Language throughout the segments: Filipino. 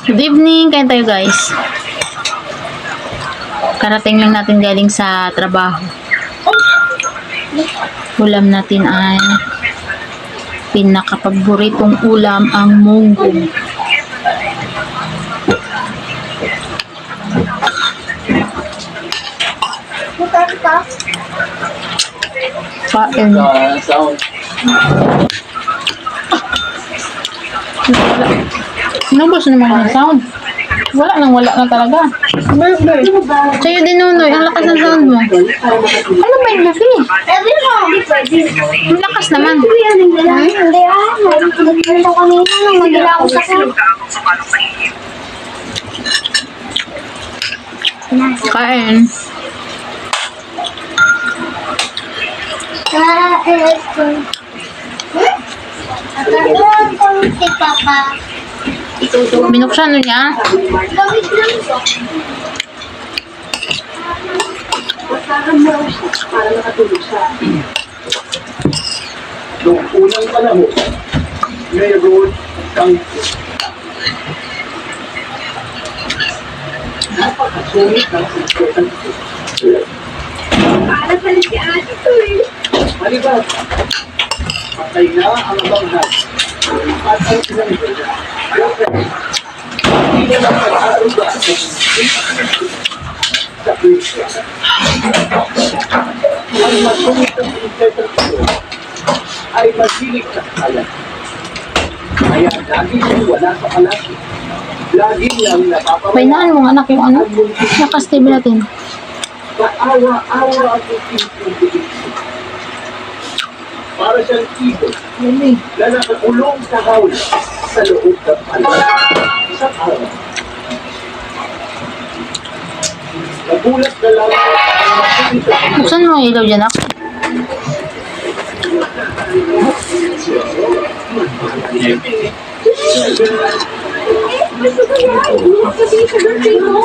Good evening, kain tayo guys. Karating lang natin galing sa trabaho. Ulam natin ay pinakapaboritong ulam ang munggo. Kain. Nabos naman yung sound. Wala nang wala na talaga. Sa'yo din, Nunoy. Ang lakas ng sound mo. Ano ba yung gabi? Ang lakas naman. Hindi ah. Nagpunta kanina nung magila ako sa kanya. Kain. Kung- Nakatuwa ko si Papa. Binuksan mo niya. Gamit lang ko. Noong unang panahon, mayroon kang napakasungit ng sikretan Para pala si ate ko eh. Halika, patay na ang banghag ang masungit ng interpretasyon ay masilig sa kalat. Kaya laging wala sa kalat. Laging lang napapawala Painaan mo anak yung ano. Naka-stable natin. Paawa-awa ang itinutubig. Para siyang ibon na nakakulong sa hawla sa loob ng palas. Isang araw. Nagulat na lang ang makikita Buksan mo ilaw dyan, ako. Gusto ko yan. Sugar mo.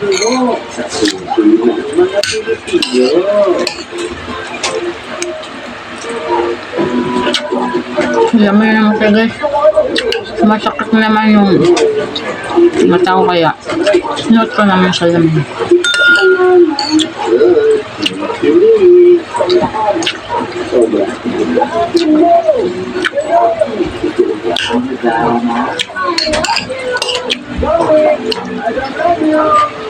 sino Sa susunod naman siya, guys. Masakit naman yung mata ko kaya. Note ko naman sa. I love you,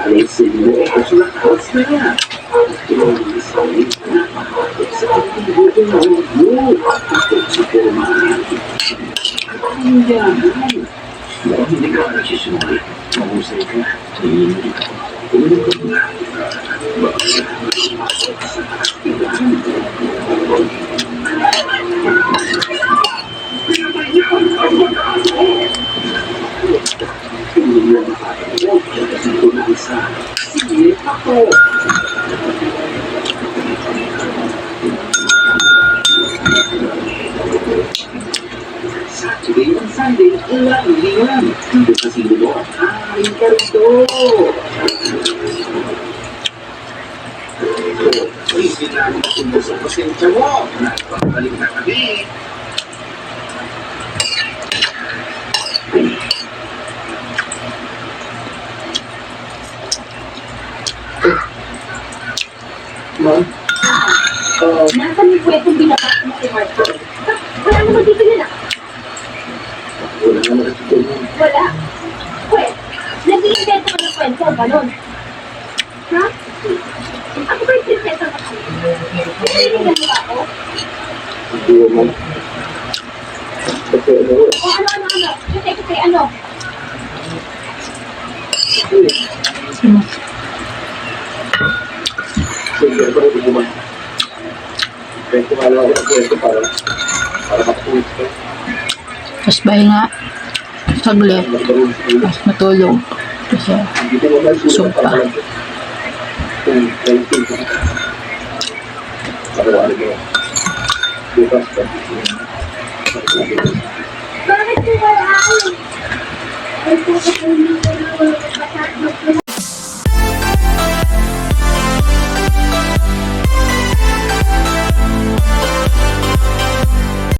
alisin mo sa lakas na yan. Yung isang napakakot sa aktibo ng mo. Takot sa formahan. Ang yaman. Dahil hindi ka nagsisunod, mahusay ka, tingin ka. Ulo ka na. Hindi Sige ako. Saturday and Sunday, ilan-ilan. Dito sa silo mo, ay ka rito. Uy, sinabi ko sa pasensya mo. Nagbabalik na kami. Ma'am? Oo. Nasaan yung kwentong binabas mo si Marco? Wala naman dito yun ah. Wala naman kasi ito, ma'am. Wala. Pwede. Nag-iimbento ka ng kwento, ganun. Ha? Ako ba yung prinsesa ka? Narinig mo ba ako? Hindi ma'am. Kasi ano, O ano, ano, ano? Kasi, kasi, ano? Sige, ito rin mo, ma'am. Kaya kumala ako ng kwento para para makapulis ka. Tapos pahinga. Saglit. Tapos matulog. Kasi Hindi naman Sumpa. lang. Bakit ko wala? Ay,